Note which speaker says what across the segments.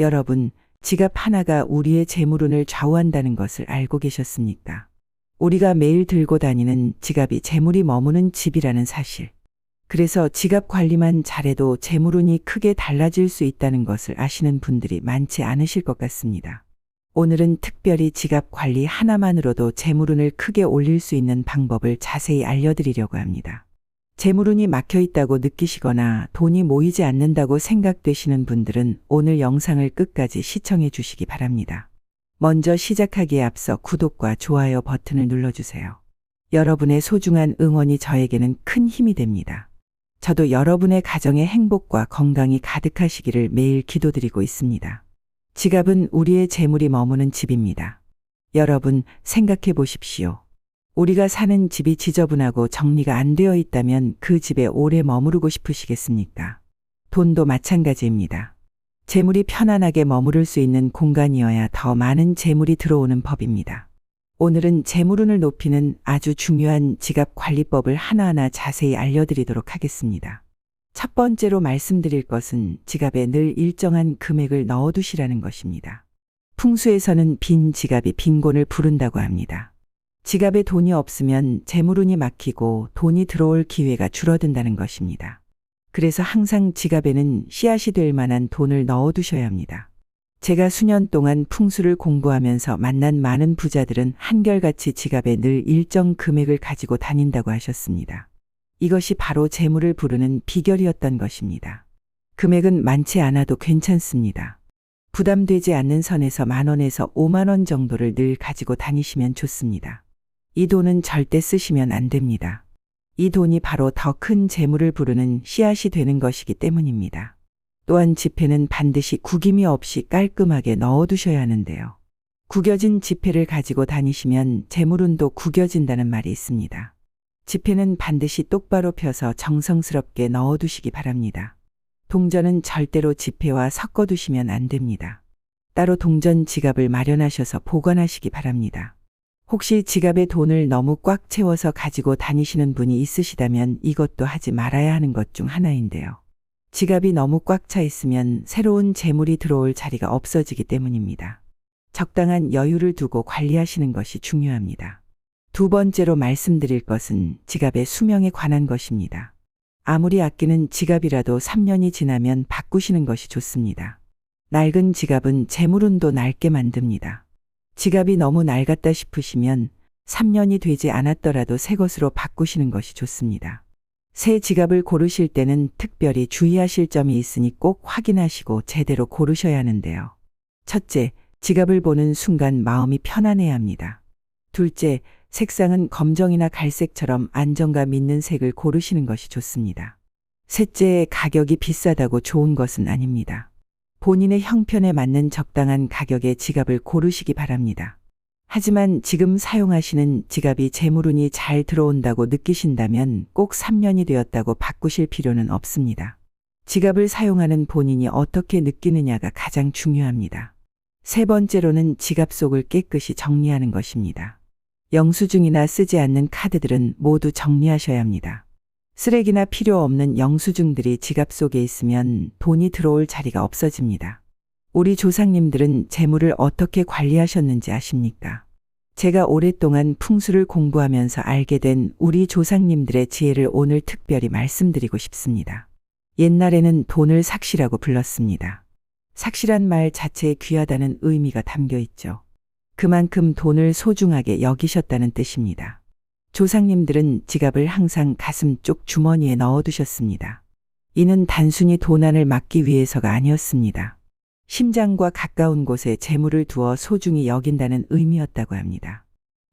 Speaker 1: 여러분, 지갑 하나가 우리의 재물운을 좌우한다는 것을 알고 계셨습니까? 우리가 매일 들고 다니는 지갑이 재물이 머무는 집이라는 사실. 그래서 지갑 관리만 잘해도 재물운이 크게 달라질 수 있다는 것을 아시는 분들이 많지 않으실 것 같습니다. 오늘은 특별히 지갑 관리 하나만으로도 재물운을 크게 올릴 수 있는 방법을 자세히 알려드리려고 합니다. 재물운이 막혀 있다고 느끼시거나 돈이 모이지 않는다고 생각되시는 분들은 오늘 영상을 끝까지 시청해 주시기 바랍니다. 먼저 시작하기에 앞서 구독과 좋아요 버튼을 눌러주세요. 여러분의 소중한 응원이 저에게는 큰 힘이 됩니다. 저도 여러분의 가정의 행복과 건강이 가득하시기를 매일 기도드리고 있습니다. 지갑은 우리의 재물이 머무는 집입니다. 여러분 생각해 보십시오. 우리가 사는 집이 지저분하고 정리가 안 되어 있다면 그 집에 오래 머무르고 싶으시겠습니까? 돈도 마찬가지입니다. 재물이 편안하게 머무를 수 있는 공간이어야 더 많은 재물이 들어오는 법입니다. 오늘은 재물운을 높이는 아주 중요한 지갑 관리법을 하나하나 자세히 알려드리도록 하겠습니다. 첫 번째로 말씀드릴 것은 지갑에 늘 일정한 금액을 넣어두시라는 것입니다. 풍수에서는 빈 지갑이 빈곤을 부른다고 합니다. 지갑에 돈이 없으면 재물운이 막히고 돈이 들어올 기회가 줄어든다는 것입니다. 그래서 항상 지갑에는 씨앗이 될 만한 돈을 넣어두셔야 합니다. 제가 수년 동안 풍수를 공부하면서 만난 많은 부자들은 한결같이 지갑에 늘 일정 금액을 가지고 다닌다고 하셨습니다. 이것이 바로 재물을 부르는 비결이었던 것입니다. 금액은 많지 않아도 괜찮습니다. 부담되지 않는 선에서 만 원에서 5만 원 정도를 늘 가지고 다니시면 좋습니다. 이 돈은 절대 쓰시면 안 됩니다. 이 돈이 바로 더 큰 재물을 부르는 씨앗이 되는 것이기 때문입니다. 또한 지폐는 반드시 구김이 없이 깔끔하게 넣어두셔야 하는데요. 구겨진 지폐를 가지고 다니시면 재물운도 구겨진다는 말이 있습니다. 지폐는 반드시 똑바로 펴서 정성스럽게 넣어두시기 바랍니다. 동전은 절대로 지폐와 섞어두시면 안 됩니다. 따로 동전 지갑을 마련하셔서 보관하시기 바랍니다. 혹시 지갑에 돈을 너무 꽉 채워서 가지고 다니시는 분이 있으시다면 이것도 하지 말아야 하는 것 중 하나인데요. 지갑이 너무 꽉 차 있으면 새로운 재물이 들어올 자리가 없어지기 때문입니다. 적당한 여유를 두고 관리하시는 것이 중요합니다. 두 번째로 말씀드릴 것은 지갑의 수명에 관한 것입니다. 아무리 아끼는 지갑이라도 3년이 지나면 바꾸시는 것이 좋습니다. 낡은 지갑은 재물운도 낡게 만듭니다. 지갑이 너무 낡았다 싶으시면 3년이 되지 않았더라도 새 것으로 바꾸시는 것이 좋습니다. 새 지갑을 고르실 때는 특별히 주의하실 점이 있으니 꼭 확인하시고 제대로 고르셔야 하는데요. 첫째, 지갑을 보는 순간 마음이 편안해야 합니다. 둘째, 색상은 검정이나 갈색처럼 안정감 있는 색을 고르시는 것이 좋습니다. 셋째, 가격이 비싸다고 좋은 것은 아닙니다. 본인의 형편에 맞는 적당한 가격의 지갑을 고르시기 바랍니다. 하지만 지금 사용하시는 지갑이 재물운이 잘 들어온다고 느끼신다면 꼭 3년이 되었다고 바꾸실 필요는 없습니다. 지갑을 사용하는 본인이 어떻게 느끼느냐가 가장 중요합니다. 세 번째로는 지갑 속을 깨끗이 정리하는 것입니다. 영수증이나 쓰지 않는 카드들은 모두 정리하셔야 합니다. 쓰레기나 필요 없는 영수증들이 지갑 속에 있으면 돈이 들어올 자리가 없어집니다. 우리 조상님들은 재물을 어떻게 관리하셨는지 아십니까? 제가 오랫동안 풍수를 공부하면서 알게 된 우리 조상님들의 지혜를 오늘 특별히 말씀드리고 싶습니다. 옛날에는 돈을 삭시라고 불렀습니다. 삭시란 말 자체에 귀하다는 의미가 담겨 있죠. 그만큼 돈을 소중하게 여기셨다는 뜻입니다. 조상님들은 지갑을 항상 가슴 쪽 주머니에 넣어두셨습니다. 이는 단순히 도난을 막기 위해서가 아니었습니다. 심장과 가까운 곳에 재물을 두어 소중히 여긴다는 의미였다고 합니다.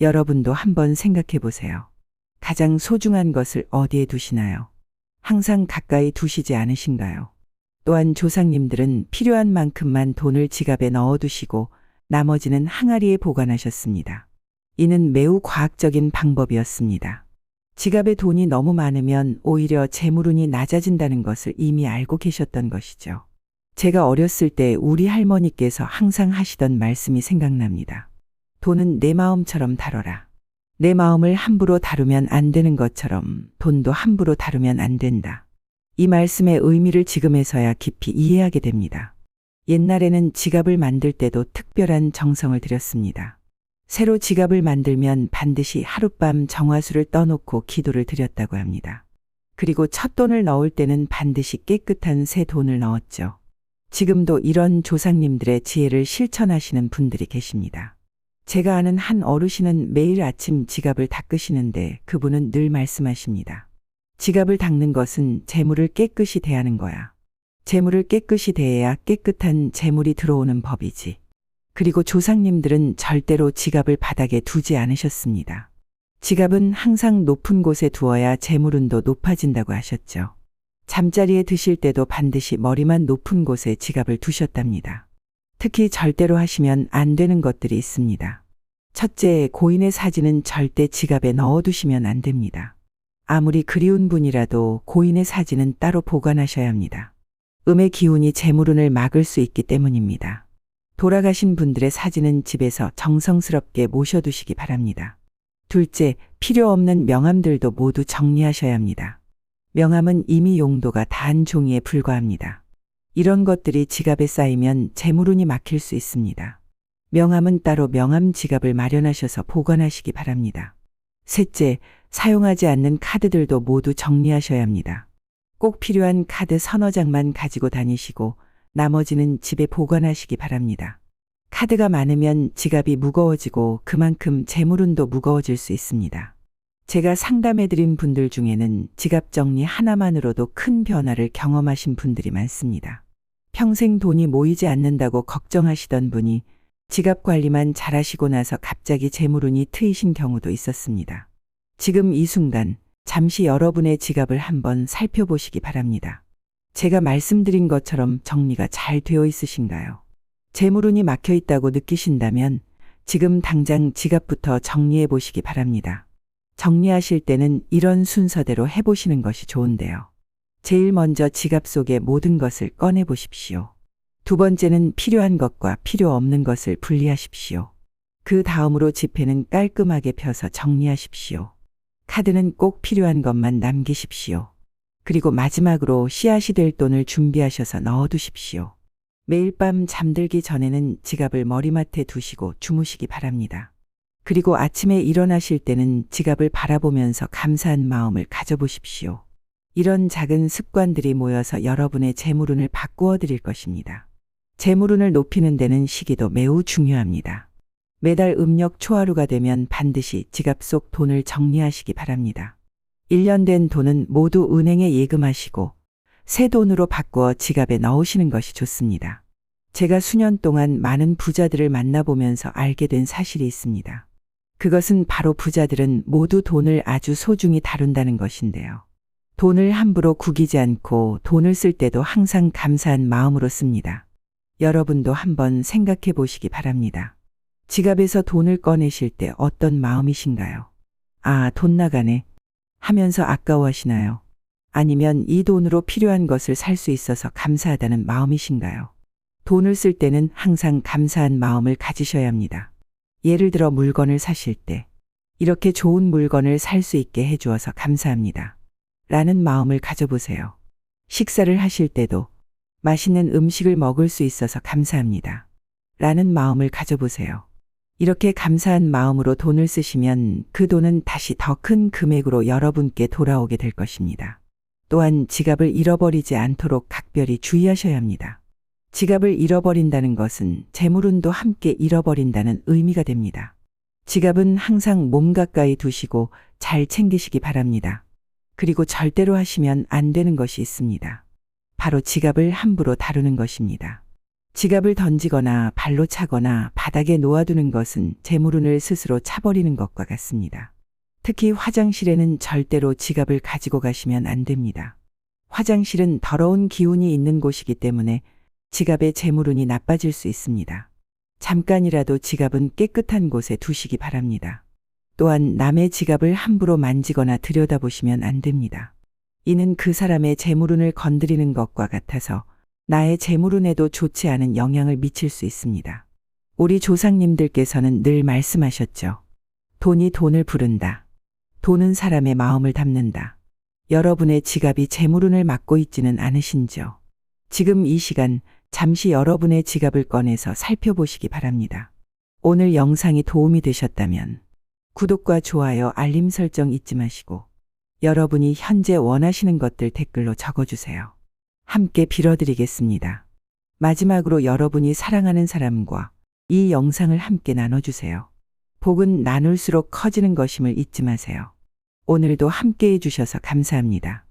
Speaker 1: 여러분도 한번 생각해 보세요. 가장 소중한 것을 어디에 두시나요? 항상 가까이 두시지 않으신가요? 또한 조상님들은 필요한 만큼만 돈을 지갑에 넣어두시고 나머지는 항아리에 보관하셨습니다. 이는 매우 과학적인 방법이었습니다. 지갑에 돈이 너무 많으면 오히려 재물운이 낮아진다는 것을 이미 알고 계셨던 것이죠. 제가 어렸을 때 우리 할머니께서 항상 하시던 말씀이 생각납니다. 돈은 내 마음처럼 다뤄라. 내 마음을 함부로 다루면 안 되는 것처럼 돈도 함부로 다루면 안 된다. 이 말씀의 의미를 지금에서야 깊이 이해하게 됩니다. 옛날에는 지갑을 만들 때도 특별한 정성을 들였습니다. 새로 지갑을 만들면 반드시 하룻밤 정화수를 떠놓고 기도를 드렸다고 합니다. 그리고 첫 돈을 넣을 때는 반드시 깨끗한 새 돈을 넣었죠. 지금도 이런 조상님들의 지혜를 실천하시는 분들이 계십니다. 제가 아는 한 어르신은 매일 아침 지갑을 닦으시는데 그분은 늘 말씀하십니다. 지갑을 닦는 것은 재물을 깨끗이 대하는 거야. 재물을 깨끗이 대해야 깨끗한 재물이 들어오는 법이지. 그리고 조상님들은 절대로 지갑을 바닥에 두지 않으셨습니다. 지갑은 항상 높은 곳에 두어야 재물운도 높아진다고 하셨죠. 잠자리에 드실 때도 반드시 머리만 높은 곳에 지갑을 두셨답니다. 특히 절대로 하시면 안 되는 것들이 있습니다. 첫째, 고인의 사진은 절대 지갑에 넣어두시면 안 됩니다. 아무리 그리운 분이라도 고인의 사진은 따로 보관하셔야 합니다. 음의 기운이 재물운을 막을 수 있기 때문입니다. 돌아가신 분들의 사진은 집에서 정성스럽게 모셔두시기 바랍니다. 둘째, 필요 없는 명함들도 모두 정리하셔야 합니다. 명함은 이미 용도가 단 종이에 불과합니다. 이런 것들이 지갑에 쌓이면 재물운이 막힐 수 있습니다. 명함은 따로 명함 지갑을 마련하셔서 보관하시기 바랍니다. 셋째, 사용하지 않는 카드들도 모두 정리하셔야 합니다. 꼭 필요한 카드 서너 장만 가지고 다니시고 나머지는 집에 보관하시기 바랍니다. 카드가 많으면 지갑이 무거워지고 그만큼 재물운도 무거워질 수 있습니다. 제가 상담해드린 분들 중에는 지갑 정리 하나만으로도 큰 변화를 경험하신 분들이 많습니다. 평생 돈이 모이지 않는다고 걱정하시던 분이 지갑 관리만 잘하시고 나서 갑자기 재물운이 트이신 경우도 있었습니다. 지금 이 순간 잠시 여러분의 지갑을 한번 살펴보시기 바랍니다. 제가 말씀드린 것처럼 정리가 잘 되어 있으신가요? 재물운이 막혀 있다고 느끼신다면 지금 당장 지갑부터 정리해 보시기 바랍니다. 정리하실 때는 이런 순서대로 해보시는 것이 좋은데요. 제일 먼저 지갑 속의 모든 것을 꺼내 보십시오. 두 번째는 필요한 것과 필요 없는 것을 분리하십시오. 그 다음으로 지폐는 깔끔하게 펴서 정리하십시오. 카드는 꼭 필요한 것만 남기십시오. 그리고 마지막으로 씨앗이 될 돈을 준비하셔서 넣어두십시오. 매일 밤 잠들기 전에는 지갑을 머리맡에 두시고 주무시기 바랍니다. 그리고 아침에 일어나실 때는 지갑을 바라보면서 감사한 마음을 가져보십시오. 이런 작은 습관들이 모여서 여러분의 재물운을 바꾸어 드릴 것입니다. 재물운을 높이는 데는 시기도 매우 중요합니다. 매달 음력 초하루가 되면 반드시 지갑 속 돈을 정리하시기 바랍니다. 1년 된 돈은 모두 은행에 예금하시고 새 돈으로 바꾸어 지갑에 넣으시는 것이 좋습니다. 제가 수년 동안 많은 부자들을 만나보면서 알게 된 사실이 있습니다. 그것은 바로 부자들은 모두 돈을 아주 소중히 다룬다는 것인데요. 돈을 함부로 구기지 않고 돈을 쓸 때도 항상 감사한 마음으로 씁니다. 여러분도 한번 생각해 보시기 바랍니다. 지갑에서 돈을 꺼내실 때 어떤 마음이신가요? 아, 돈 나가네. 하면서 아까워하시나요? 아니면 이 돈으로 필요한 것을 살 수 있어서 감사하다는 마음이신가요? 돈을 쓸 때는 항상 감사한 마음을 가지셔야 합니다. 예를 들어 물건을 사실 때, 이렇게 좋은 물건을 살 수 있게 해주어서 감사합니다. 라는 마음을 가져보세요. 식사를 하실 때도 맛있는 음식을 먹을 수 있어서 감사합니다. 라는 마음을 가져보세요. 이렇게 감사한 마음으로 돈을 쓰시면 그 돈은 다시 더 큰 금액으로 여러분께 돌아오게 될 것입니다. 또한 지갑을 잃어버리지 않도록 각별히 주의하셔야 합니다. 지갑을 잃어버린다는 것은 재물운도 함께 잃어버린다는 의미가 됩니다. 지갑은 항상 몸 가까이 두시고 잘 챙기시기 바랍니다. 그리고 절대로 하시면 안 되는 것이 있습니다. 바로 지갑을 함부로 다루는 것입니다. 지갑을 던지거나 발로 차거나 바닥에 놓아두는 것은 재물운을 스스로 차버리는 것과 같습니다. 특히 화장실에는 절대로 지갑을 가지고 가시면 안 됩니다. 화장실은 더러운 기운이 있는 곳이기 때문에 지갑의 재물운이 나빠질 수 있습니다. 잠깐이라도 지갑은 깨끗한 곳에 두시기 바랍니다. 또한 남의 지갑을 함부로 만지거나 들여다보시면 안 됩니다. 이는 그 사람의 재물운을 건드리는 것과 같아서 나의 재물운에도 좋지 않은 영향을 미칠 수 있습니다. 우리 조상님들께서는 늘 말씀하셨죠. 돈이 돈을 부른다. 돈은 사람의 마음을 담는다. 여러분의 지갑이 재물운을 막고 있지는 않으신죠. 지금 이 시간 잠시 여러분의 지갑을 꺼내서 살펴보시기 바랍니다. 오늘 영상이 도움이 되셨다면 구독과 좋아요, 알림 설정 잊지 마시고 여러분이 현재 원하시는 것들 댓글로 적어주세요. 함께 빌어드리겠습니다. 마지막으로 여러분이 사랑하는 사람과 이 영상을 함께 나눠주세요. 복은 나눌수록 커지는 것임을 잊지 마세요. 오늘도 함께 해주셔서 감사합니다.